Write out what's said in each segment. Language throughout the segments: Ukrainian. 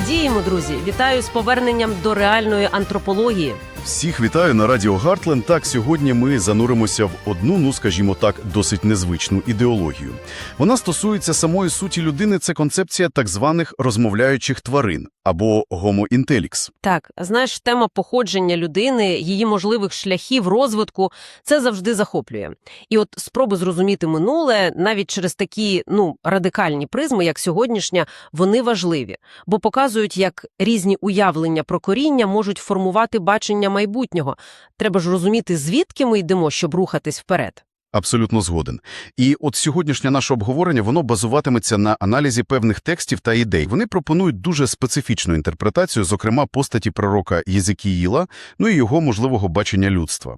Радіємо, друзі! Вітаю з поверненням до реальної антропології. Всіх вітаю на радіо Гартленд. Так, сьогодні ми зануримося в одну, ну скажімо так, досить незвичну ідеологію. Вона стосується самої суті людини. Це концепція так званих розмовляючих тварин або intelix. Так, знаєш, тема походження людини, її можливих шляхів розвитку це завжди захоплює. І от спроби зрозуміти минуле, навіть через такі ну радикальні призми, як сьогоднішня, вони важливі, бо показують, як різні уявлення про коріння можуть формувати бачення майбутнього. Треба ж розуміти, звідки ми йдемо, щоб рухатись вперед. Абсолютно згоден. І от сьогоднішнє наше обговорення, воно базуватиметься на аналізі певних текстів та ідей. Вони пропонують дуже специфічну інтерпретацію, зокрема постаті пророка Єзекіїла, ну і його можливого бачення людства.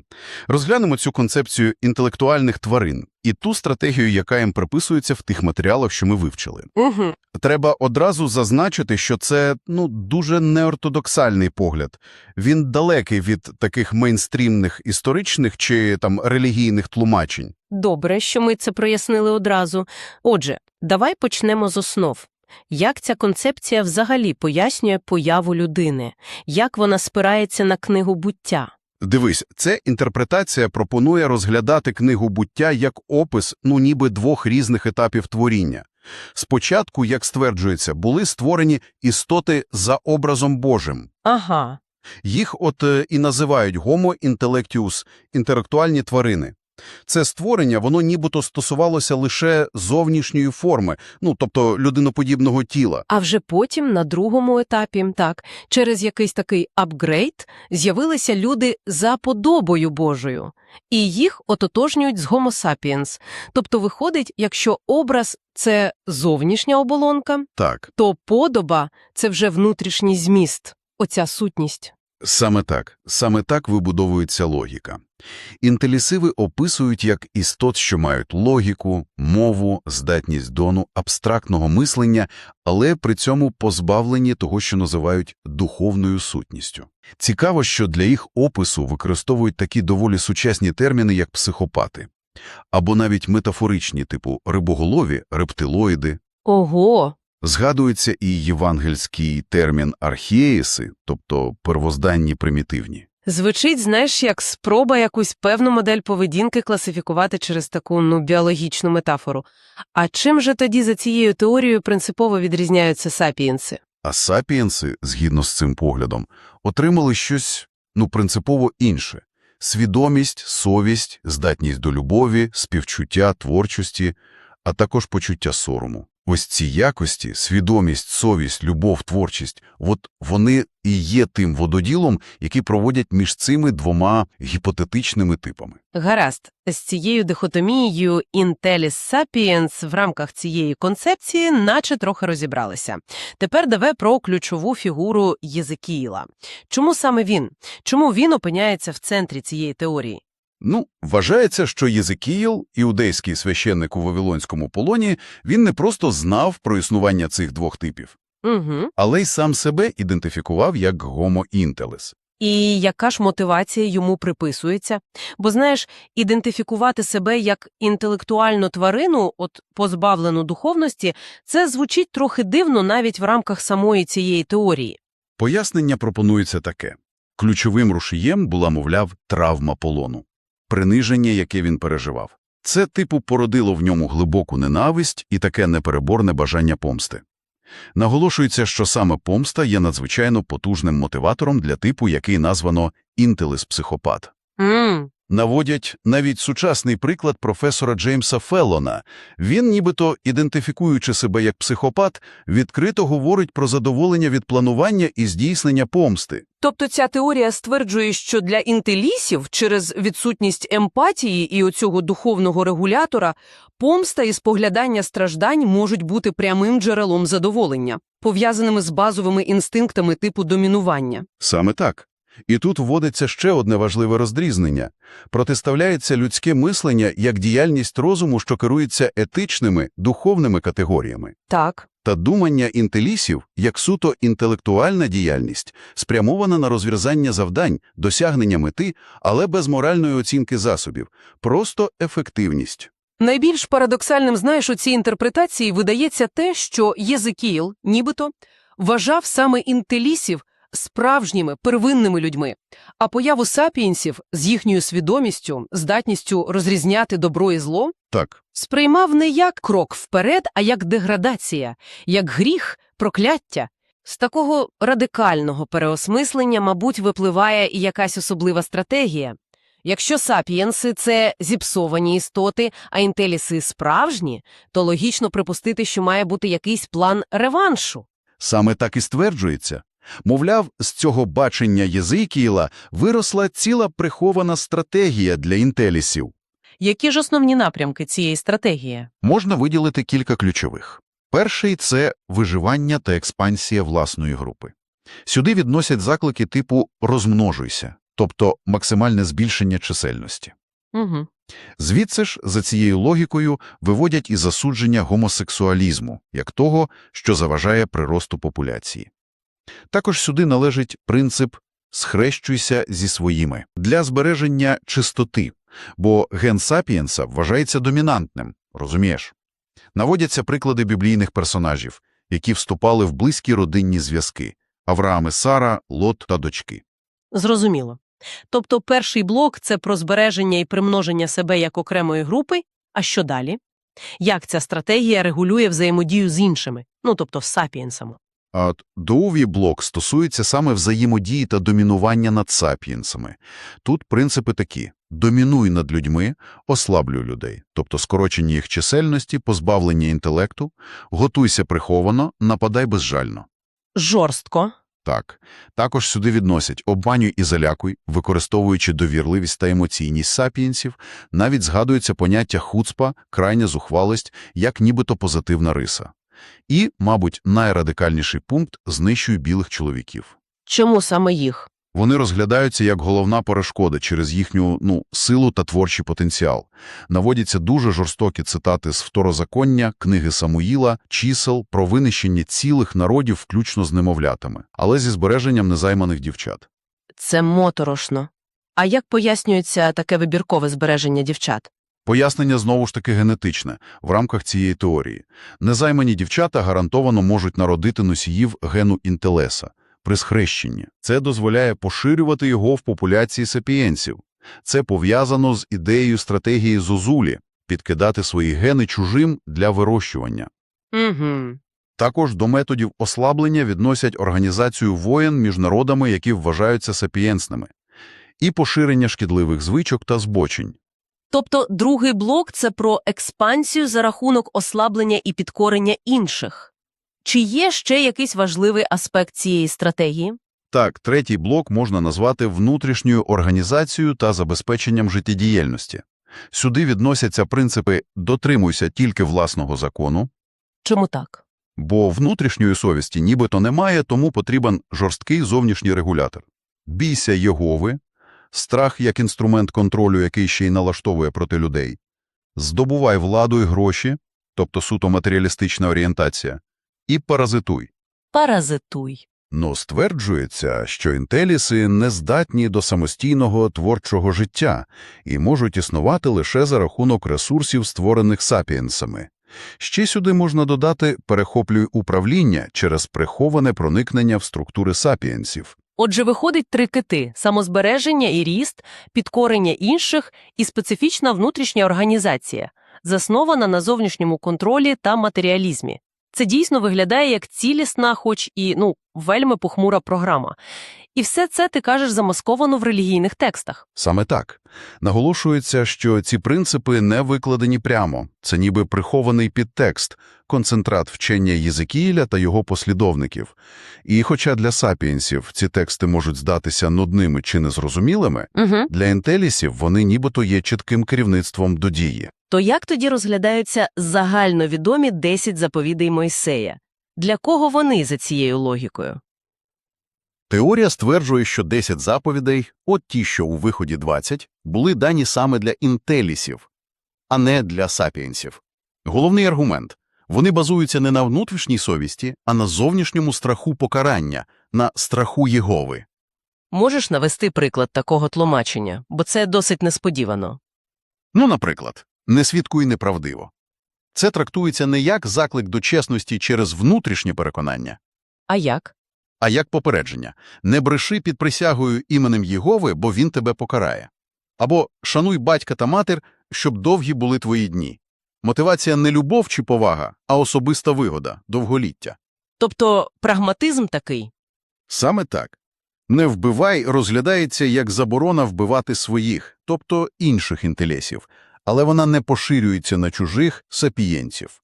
Розглянемо цю концепцію інтелектуальних тварин і ту стратегію, яка їм приписується в тих матеріалах, що ми вивчили. Угу. Треба одразу зазначити, що це ну дуже неортодоксальний погляд. Він далекий від таких мейнстрімних історичних чи там релігійних тлумачень. Добре, що ми це прояснили одразу. Отже, давай почнемо з основ. Як ця концепція взагалі пояснює появу людини? Як вона спирається на книгу буття? Дивись, ця інтерпретація пропонує розглядати книгу буття як опис, ну ніби двох різних етапів творіння. Спочатку, як стверджується, були створені істоти за образом Божим. Ага. Їх от е, і називають гомо інтелектіус, – інтелектуальні тварини. Це створення, воно нібито стосувалося лише зовнішньої форми, ну, тобто людиноподібного тіла. А вже потім, на другому етапі, так, через якийсь такий апгрейд, з'явилися люди за подобою Божою. І їх ототожнюють з Homo sapiens. Тобто виходить, якщо образ – це зовнішня оболонка, Так, то подоба – це вже внутрішній зміст, оця сутність. Саме так. Саме так вибудовується логіка. Інтелісиви описують як істот, що мають логіку, мову, здатність дону, абстрактного мислення, але при цьому позбавлені того, що називають духовною сутністю. Цікаво, що для їх опису використовують такі доволі сучасні терміни, як психопати, або навіть метафоричні, типу рибоголові, рептилоїди. Ого! Згадується і євангельський термін архієси, тобто первозданні примітивні. Звучить, знаєш, як спроба якусь певну модель поведінки класифікувати через таку ну біологічну метафору. А чим же тоді за цією теорією принципово відрізняються сапієнси? А сапіенси, згідно з цим поглядом, отримали щось, ну, принципово інше. Свідомість, совість, здатність до любові, співчуття, творчості, а також почуття сорому. Ось ці якості – свідомість, совість, любов, творчість – от вони і є тим вододілом, який проводять між цими двома гіпотетичними типами. Гаразд, з цією дихотомією інтеліс sapiens в рамках цієї концепції наче трохи розібралися. Тепер давай про ключову фігуру Єзекіїла. Чому саме він? Чому він опиняється в центрі цієї теорії? Ну, вважається, що Єзекіїл, іудейський священник у Вавилонському полоні, він не просто знав про існування цих двох типів, Угу. але й сам себе ідентифікував як intellis. І яка ж мотивація йому приписується? Бо, знаєш, ідентифікувати себе як інтелектуальну тварину, от позбавлену духовності, це звучить трохи дивно навіть в рамках самої цієї теорії. Пояснення пропонується таке. Ключовим рушієм була, мовляв, травма полону. Приниження, яке він переживав. Це, типу, породило в ньому глибоку ненависть і таке непереборне бажання помсти. Наголошується, що саме помста є надзвичайно потужним мотиватором для типу, який названо інтелес-психопат. М, Наводять навіть сучасний приклад професора Джеймса Феллона. Він, нібито ідентифікуючи себе як психопат, відкрито говорить про задоволення від планування і здійснення помсти. Тобто ця теорія стверджує, що для інтелісів через відсутність емпатії і оцього духовного регулятора помста і споглядання страждань можуть бути прямим джерелом задоволення, пов'язаними з базовими інстинктами типу домінування. Саме так. І тут вводиться ще одне важливе роздрізнення. Протиставляється людське мислення як діяльність розуму, що керується етичними, духовними категоріями. Так. Та думання інтелісів як суто інтелектуальна діяльність, спрямована на розв'язання завдань, досягнення мети, але без моральної оцінки засобів, просто ефективність. Найбільш парадоксальним, знаєш, у цій інтерпретації видається те, що Єзекіїл, нібито, вважав саме інтелісів справжніми первинними людьми, а появу сапієнсів з їхньою свідомістю, здатністю розрізняти добро і зло Так, сприймав не як крок вперед, а як деградація, як гріх, прокляття. З такого радикального переосмислення, мабуть, випливає і якась особлива стратегія. Якщо сапієнси – це зіпсовані істоти, а інтеліси – справжні, то логічно припустити, що має бути якийсь план реваншу. саме так і стверджується. Мовляв, з цього бачення Єзикіїла виросла ціла прихована стратегія для інтелісів. Які ж основні напрямки цієї стратегії? Можна виділити кілька ключових. Перший – це виживання та експансія власної групи. Сюди відносять заклики типу «розмножуйся», тобто максимальне збільшення чисельності. Угу. Звідси ж, за цією логікою, виводять і засудження гомосексуалізму, як того, що заважає приросту популяції. Також сюди належить принцип «схрещуйся зі своїми» для збереження чистоти, бо ген сапієнса вважається домінантним, розумієш? Наводяться приклади біблійних персонажів, які вступали в близькі родинні зв'язки – Авраам і Сара, Лот та дочки. Зрозуміло. Тобто перший блок – це про збереження і примноження себе як окремої групи, а що далі? Як ця стратегія регулює взаємодію з іншими, ну тобто з сапієнсами? А от другий блок стосується саме взаємодії та домінування над сапієнсами. Тут принципи такі – домінуй над людьми, ослаблюй людей, тобто скорочення їх чисельності, позбавлення інтелекту, готуйся приховано, нападай безжально. Жорстко. Так, також сюди відносять обманюй і залякуй, використовуючи довірливість та емоційність сапієнсів, навіть згадується поняття хуцпа, крайня зухвалость, як нібито позитивна риса. І, мабуть, найрадикальніший пункт – знищуй білих чоловіків. Чому саме їх? Вони розглядаються як головна перешкода через їхню ну, силу та творчий потенціал. Наводяться дуже жорстокі цитати з Второзаконня, книги Самуїла, чисел про винищення цілих народів, включно з немовлятами, але зі збереженням незайманих дівчат. Це моторошно. А як пояснюється таке вибіркове збереження дівчат? Пояснення знову ж таки генетичне в рамках цієї теорії. Незаймані дівчата гарантовано можуть народити носіїв гену інтелеса при схрещенні. Це дозволяє поширювати його в популяції сапієнсів. Це пов'язано з ідеєю стратегії Зозулі – підкидати свої гени чужим для вирощування. Угу. Також до методів ослаблення відносять організацію воєн між народами, які вважаються сапієнсними, і поширення шкідливих звичок та збочень. Тобто другий блок – це про експансію за рахунок ослаблення і підкорення інших. Чи є ще якийсь важливий аспект цієї стратегії? Так, третій блок можна назвати внутрішньою організацією та забезпеченням життєдіяльності. Сюди відносяться принципи «дотримуйся тільки власного закону», Чому так? бо внутрішньої совісті нібито немає, тому потрібен жорсткий зовнішній регулятор. Бійся Єгови, страх як інструмент контролю, який ще й налаштовує проти людей. Здобувай владу і гроші, тобто суто матеріалістична орієнтація, і паразитуй. Паразитуй. Но стверджується, що інтеліси не здатні до самостійного творчого життя і можуть існувати лише за рахунок ресурсів, створених сапієнсами. Ще сюди можна додати «перехоплюй управління» через приховане проникнення в структури сапієнсів. Отже, виходить три кити – самозбереження і ріст, підкорення інших і специфічна внутрішня організація, заснована на зовнішньому контролі та матеріалізмі. Це дійсно виглядає як цілісна, хоч і, ну, вельми похмура програма. І все це, ти кажеш, замасковано в релігійних текстах. Саме так. Наголошується, що ці принципи не викладені прямо. Це ніби прихований підтекст, концентрат вчення Єзекіїля та його послідовників. І хоча для сапієнсів ці тексти можуть здатися нудними чи незрозумілими, Угу. для інтелісів вони нібито є чітким керівництвом до дії. То як тоді розглядаються загальновідомі 10 заповідей Мойсея? Для кого вони за цією логікою? Теорія стверджує, що 10 заповідей, от ті, що у виході 20, були дані саме для інтелісів, а не для сапієнсів. Головний аргумент – вони базуються не на внутрішній совісті, а на зовнішньому страху покарання, на страху Єгови. Можеш навести приклад такого тлумачення, бо це досить несподівано. Ну, наприклад, несвідкуй неправдиво. Це трактується не як заклик до чесності через внутрішнє переконання, А як? А як попередження? Не бреши під присягою іменем Єгови, бо він тебе покарає. Або шануй батька та матір, щоб довгі були твої дні. Мотивація не любов чи повага, а особиста вигода, довголіття. Тобто прагматизм такий. Саме так. Не вбивай розглядається як заборона вбивати своїх, тобто інших інтелесів, але вона не поширюється на чужих сапієнців.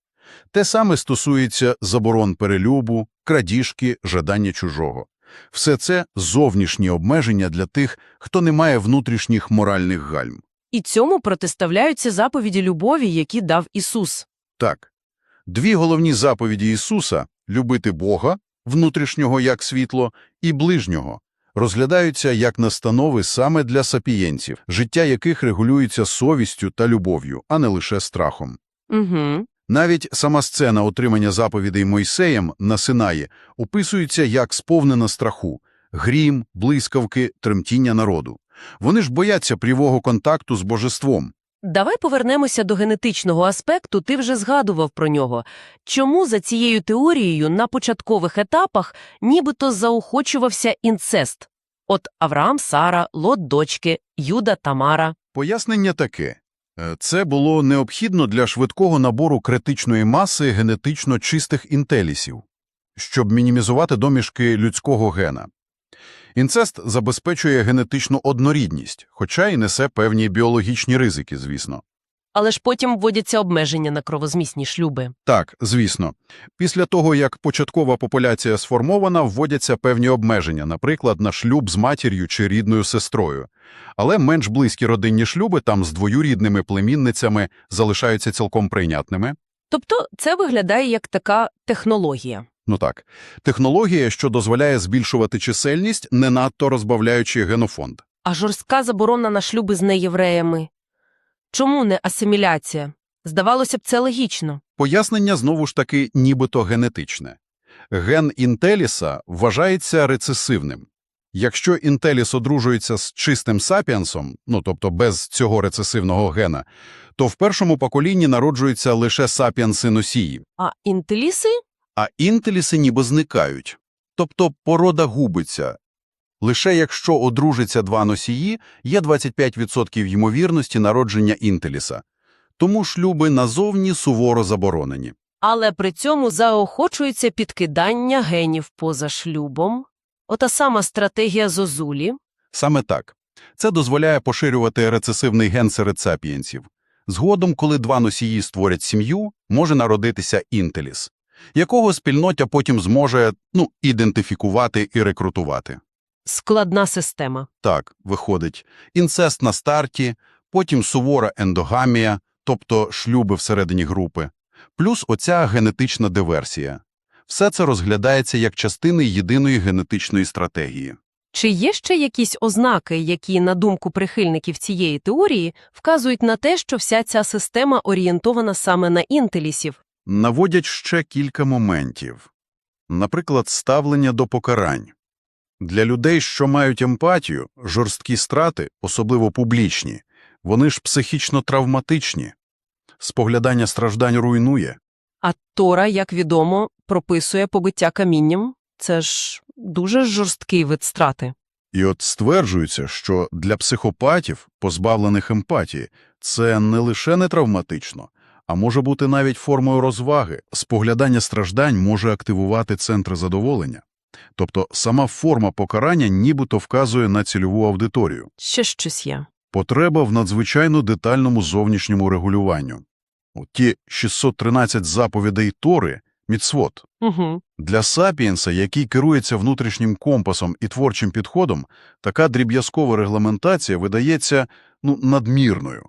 Те саме стосується заборон перелюбу, крадіжки, жадання чужого. Все це зовнішні обмеження для тих, хто не має внутрішніх моральних гальм. І цьому протиставляються заповіді любові, які дав Ісус. Так, дві головні заповіді Ісуса – любити Бога, внутрішнього як світло, і ближнього – розглядаються як настанови саме для сапієнців, життя яких регулюється совістю та любов'ю, а не лише страхом. Угу. Навіть сама сцена отримання заповідей Мойсеєм на Синаї описується як сповнена страху – грім, блискавки, тремтіння народу. Вони ж бояться прямого контакту з божеством. Давай повернемося до генетичного аспекту, ти вже згадував про нього. Чому за цією теорією на початкових етапах нібито заохочувався інцест? От Авраам, Сара, Лот дочки, Юда, Тамара. Пояснення таке. Е, Це було необхідно для швидкого набору критичної маси генетично чистих інтелісів, щоб мінімізувати домішки людського гена. Інцест забезпечує генетичну однорідність, хоча й несе певні біологічні ризики, звісно. Але ж потім вводяться обмеження на кровозмісні шлюби. Так, звісно. Після того, як початкова популяція сформована, вводяться певні обмеження, наприклад, на шлюб з матір'ю чи рідною сестрою. Але менш близькі родинні шлюби там з двоюрідними племінницями залишаються цілком прийнятними. Тобто це виглядає як така технологія. Ну так, технологія, що дозволяє збільшувати чисельність, не надто розбавляючи генофонд. А жорстка заборона на шлюби з неєвреями. Чому не асиміляція? Здавалося б, це логічно. Пояснення знову ж таки нібито генетичне. Ген інтеліса вважається рецесивним. Якщо інтеліс одружується з чистим сапіенсом, ну тобто без цього рецесивного гена, то в першому поколінні народжуються лише сапіенси-носії, А інтеліси? А інтеліси ніби зникають. Тобто порода губиться. Лише якщо одружиться два носії, є 25% ймовірності народження інтеліса. Тому шлюби назовні суворо заборонені. Але при цьому заохочується підкидання генів поза шлюбом. Ота сама стратегія Зозулі. Саме так. Це дозволяє поширювати рецесивний ген серед сапієнсів. Згодом, коли два носії створять сім'ю, може народитися інтеліс, якого спільноття потім зможе ну, ідентифікувати і рекрутувати. Складна система. Так, виходить, інцест на старті, потім сувора ендогамія, тобто шлюби всередині групи, плюс оця генетична диверсія. Все це розглядається як частини єдиної генетичної стратегії. Чи є ще якісь ознаки, які, на думку прихильників цієї теорії, вказують на те, що вся ця система орієнтована саме на інтелісів? Наводять ще кілька моментів. Наприклад, ставлення до покарань. Для людей, що мають емпатію, жорсткі страти, особливо публічні, вони ж психічно травматичні. Споглядання страждань руйнує. А Тора, як відомо, прописує побиття камінням. Це ж дуже жорсткий вид страти. І от стверджується, що для психопатів, позбавлених емпатії, це не лише не травматично, а може бути навіть формою розваги. Споглядання страждань може активувати центри задоволення. Тобто сама форма покарання нібито вказує на цільову аудиторію. Ще щось є. Потреба в надзвичайно детальному зовнішньому регулюванню. От ті 613 заповідей Тори – міцвот. Угу. Для сапіенса, який керується внутрішнім компасом і творчим підходом, така дріб'язкова регламентація видається ну, надмірною.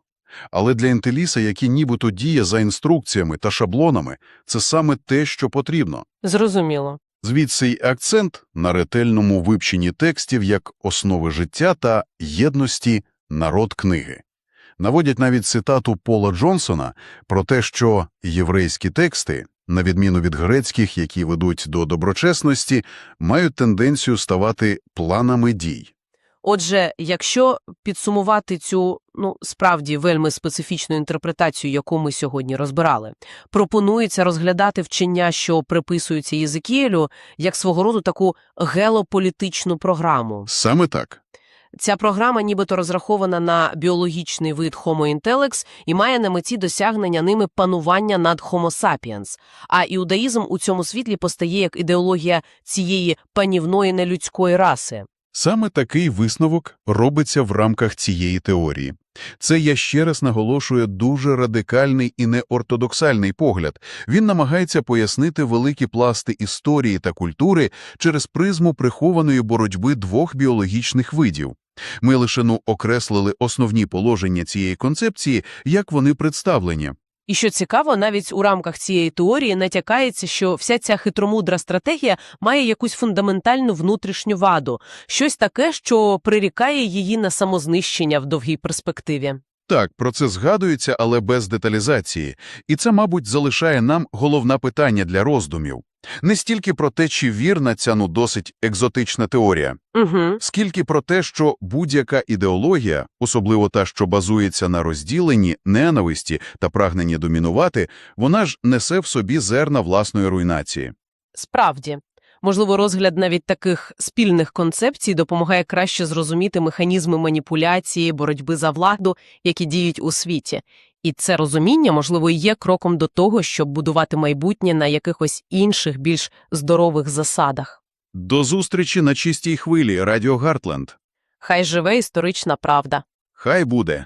Але для інтеліса, який нібито діє за інструкціями та шаблонами, це саме те, що потрібно. Зрозуміло. Звідси й акцент на ретельному вивченні текстів як основи життя та єдності народ книги. Наводять навіть цитату Пола Джонсона про те, що єврейські тексти, на відміну від грецьких, які ведуть до доброчесності, мають тенденцію ставати планами дій. Отже, якщо підсумувати цю, ну, справді вельми специфічну інтерпретацію, яку ми сьогодні розбирали, пропонується розглядати вчення, що приписуються Єзекіелю, як свого роду таку геополітичну програму. Саме так. Ця програма нібито розрахована на біологічний вид Homo intellex і має на меті досягнення ними панування над Homo sapiens. А іудаїзм у цьому світлі постає як ідеологія цієї панівної нелюдської раси. Саме такий висновок робиться в рамках цієї теорії. Це, я ще раз наголошую, дуже радикальний і неортодоксальний погляд. Він намагається пояснити великі пласти історії та культури через призму прихованої боротьби двох біологічних видів. Ми лише ну окреслили основні положення цієї концепції, як вони представлені. І що цікаво, навіть у рамках цієї теорії натякається, що вся ця хитромудра стратегія має якусь фундаментальну внутрішню ваду, щось таке, що прирікає її на самознищення в довгій перспективі. Так, про це згадується, але без деталізації. І це, мабуть, залишає нам головне питання для роздумів. Не стільки про те, чи вірна ця ну досить екзотична теорія, Угу. скільки про те, що будь-яка ідеологія, особливо та, що базується на розділенні, ненависті та прагненні домінувати, вона ж несе в собі зерна власної руйнації. Справді, можливо, розгляд навіть таких спільних концепцій допомагає краще зрозуміти механізми маніпуляції, боротьби за владу, які діють у світі. І це розуміння, можливо, і є кроком до того, щоб будувати майбутнє на якихось інших, більш здорових засадах. До зустрічі на чистій хвилі Радіо Гартленд. Хай живе історична правда. Хай буде.